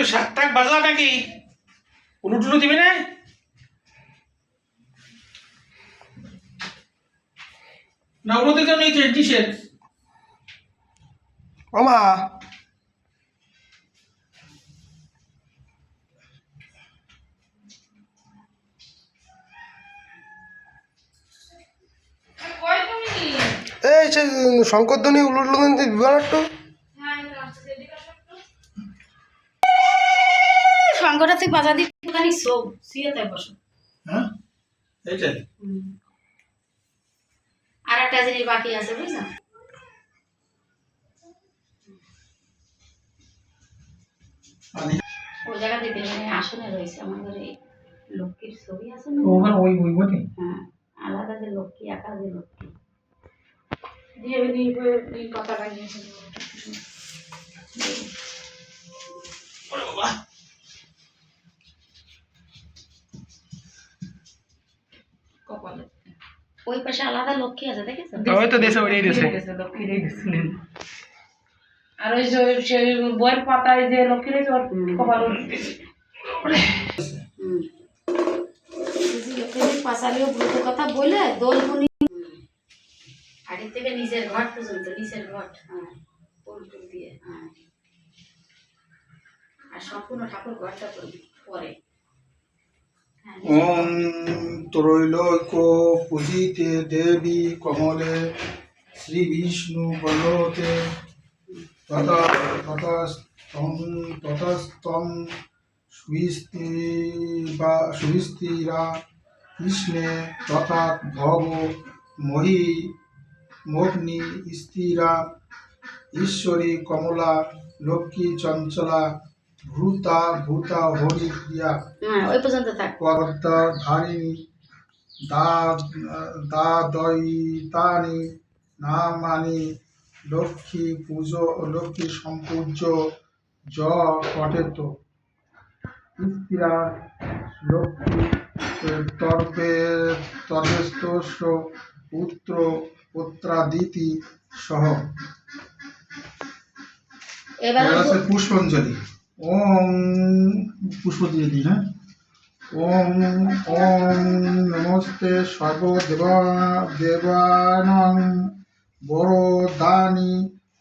একটু শাক টাক বাজা নাকি? উলু টুলু দিবি না? না উলু দিতে নেই এই সে শঙ্করধ্বনি কিন্তু একটু তুই বাজা দি খানি সো শুয়ে তাই বসো। হ্যাঁ এইটাই। আর একটা জিনিস বাকি আছে বুঝছ ওই জায়গা দিতে আসনে রয়েছে আমার ঘরে লক্ষ্মীর ছবি আছে না? ওখানে ওই ওই বটে। হ্যাঁ আলাদা যে লক্ষ্মী একা যে লক্ষ্মী। দিয়ে দিয়ে দিয়ে কথা লাগিয়েছে ওই পাশে আলাদা লক্ষ্মী আছে দেখেছ? ওই তো দেশে ওইটাই দেশে আর ওই যে সেই বইয়ের পাতায় যে লক্ষ্মীর ওর কপাল পাশালিও ব্রত কথা বলে দোলমণি আড়ি থেকে নিচের ঘর পর্যন্ত নিচের ঘর। হ্যাঁ। ফুল দিয়ে। হ্যাঁ আর সম্পূর্ণ ঠাকুর ঘরটা পরে। ওম ত্রৈলোক্য পূজিতে দেবী কমলে শ্রী বিষ্ণু বলতে তথা সুস্তিরা কৃষ্ণে তথা ভব মহি মোহনি স্থিরা, ঈশ্বরী কমলা, লক্ষ্মী চঞ্চলা ভূতা ভূতা হরিপ্রিয়া হ্যাঁ ওই পর্যন্ত থাক। পর্দাধারিণী দা দাদয়িতানি নামানি লক্ষ্মী পুজো লক্ষ্মী সম্পূজ্য জ পটেত। স্ত্রীরা লক্ষ্মী তর্বে তর্বেস্তস্য পুত্র পুত্রাদিতি সহ। পুষ্পাঞ্জলি। ওম পুষ্প দিয়ে দিই হ্যাঁ? ওম ওম নমস্তে সর্বদেবা দেবানাং বরদানি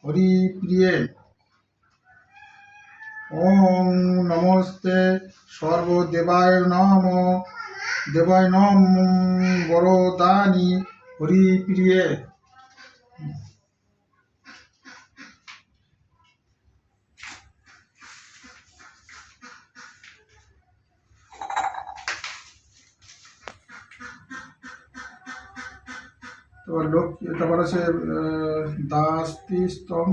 হরিপ্রিয়ে। ওম নমস্তে সর্বদেবায় নম, দেবায় নম বরদানি হরিপ্রিয়ে। তারপর লোক তারপর আছে দাস্তি স্তম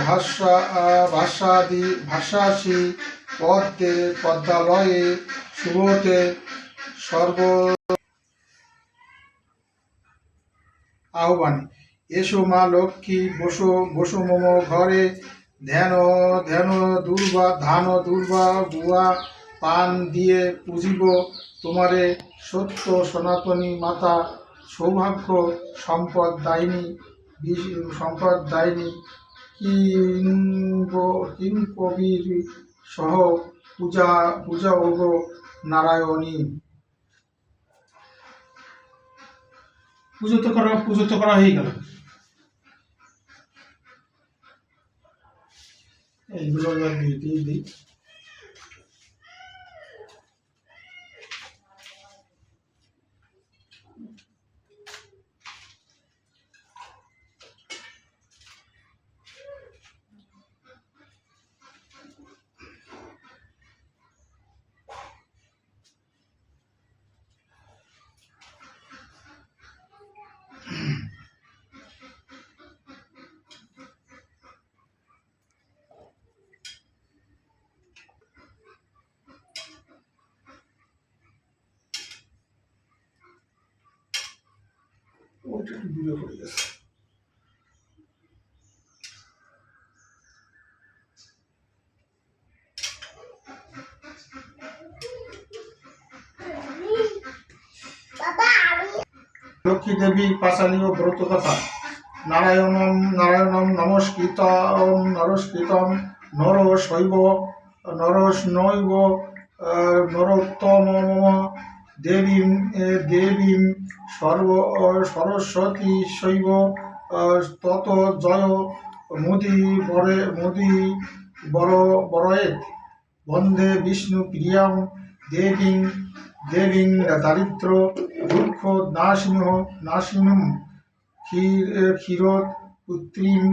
ভাষা ভাষাদি পদ্মে পদ্মালয়ে শুভতে সর্ব আহ্বান। এসো মা লক্ষ্মী, বসো বসো মম ঘরে। ধ্যান ধ্যান, দুর্বা, ধান, দুর্বা গুয়া পান দিয়ে পুজিব তোমারে। সত্য সনাতনী মাতা, সৌভাগ্য সম্পদ দায়িনী সম্পদ দায়িনী। কিঙ্গ কিঙ্কবীর সহ পূজা পূজা ওগ নারায়ণী। পুজো তো করা পুজো তো করা হয়ে গেল। এইগুলো দিয়ে দিয়ে দিই। একটু দূরে পড়ে গেছে। লক্ষ্মী দেবী পাশালী ও ব্রত কথা নারায়ণম নারায়ণম নমস্কৃতম, নরস্কৃতম, নর শৈব নরস নৈব নরোত্তম দেবীম দেবীম সর্ব সরস্বতী শৈব তত জয় মুদি বরে, মুদি বড় বড়য়েত বন্দে বিষ্ণু প্রিয়াম দেবীং দেবীং দারিদ্র দুঃখ নাশিন নাশিনম, ক্ষীর ক্ষীরোদ পুত্রীম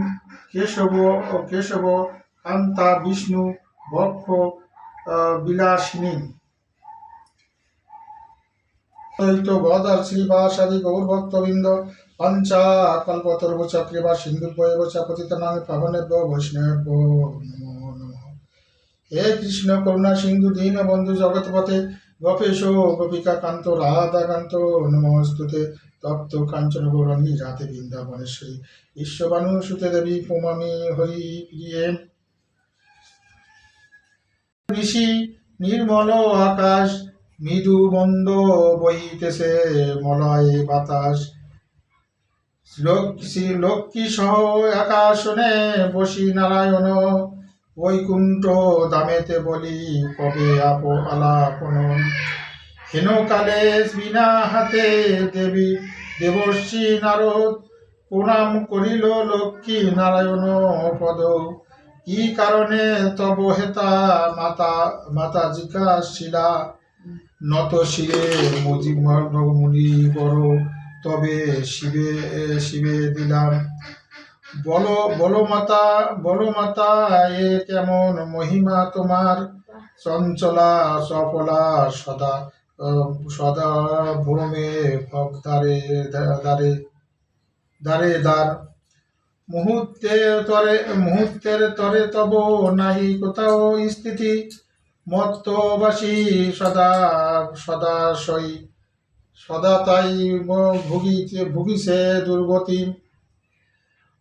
কেশব কেশব, কান্তা বিষ্ণু, বক্ষ বিলাসিনী। নমো। হে কান্ত রাধা কান্ত নমস্তুতে, তপ্ত কাঞ্চন গৌরণী রাধে বৃন্দাবনেশ্বরী, বিশ্ববানু সুতে দেবী পুমামি হরি প্রিয়ে। ঋষি, নির্মল আকাশ মৃদু মন্দ বহিতেছে মলয় বাতাস। লক্ষ্মী লক্ষ্মী সহ আকাশনে বসি নারায়ণ, বৈকুণ্ঠ দামেতে বলি, কবে আপ আলাপন? হেনকালে বিনা হাতে দেবী দেবর্ষি নারদ প্রণাম করিল লক্ষ্মী নারায়ণ পদ। কি কারণে তব হেতা মাতা মাতা জিজ্ঞাসিলা নত শিরে মুজি মুনি বড়, তবে শিবে শিবে দিলাম। বলো বলো মাতা বলো মাতা, এ কেমন মহিমা তোমার? চঞ্চলা সফলা সদা সদা ভ্রমে দারে দারে দারে দার মুহূর্তে তরে, মুহূর্তের তরে তব নাহি কোথাও স্থিতি। মত্তবাসী সদা সদা সই, সদা তাই ভুগিতে, ভুগিছে দুর্গতি।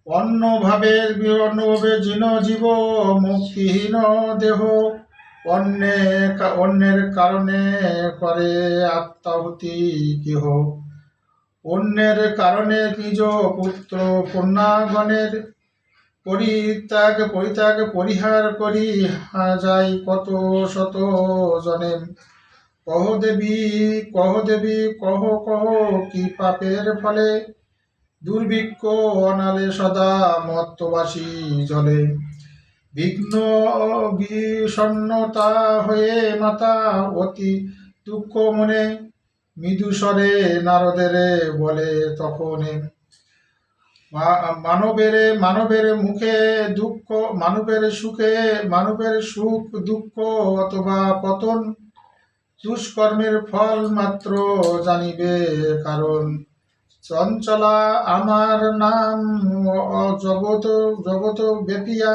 অন্যভাবের অন্যভাবে জীন জীব, মুক্তিহীন দেহ অন্যে অন্যের কারণে করে আত্মাহুতি কেহ। অন্যের কারণে নিজ পুত্র কন্যাগণের পরিত্যাগ পরিত্যাগ, পরিহার করি যায় কত শত জনে। কহ দেবী কহ দেবী, কহ কহ, কি পাপের ফলে? দুর্ভিক্ষ অনালে সদা মত্তবাসী জলে। বিঘ্ন বিষণ্ণতা হয়ে মাতা অতি দুঃখ মনে, মৃদুস্বরে নারদের বলে তখনে। মানবের মানবের মুখে দুঃখ, মানবের সুখে, মানবের সুখ, দুঃখ অথবা পতন, দুষ্কর্মের ফল মাত্র জানিবে কারণ চঞ্চলা আমার নাম জগত জগত ব্যাপিয়া।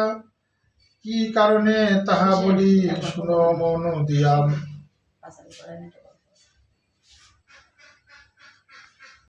কি কারণে তাহা বলি, শুনো মন দিয়া। পাশালি করে না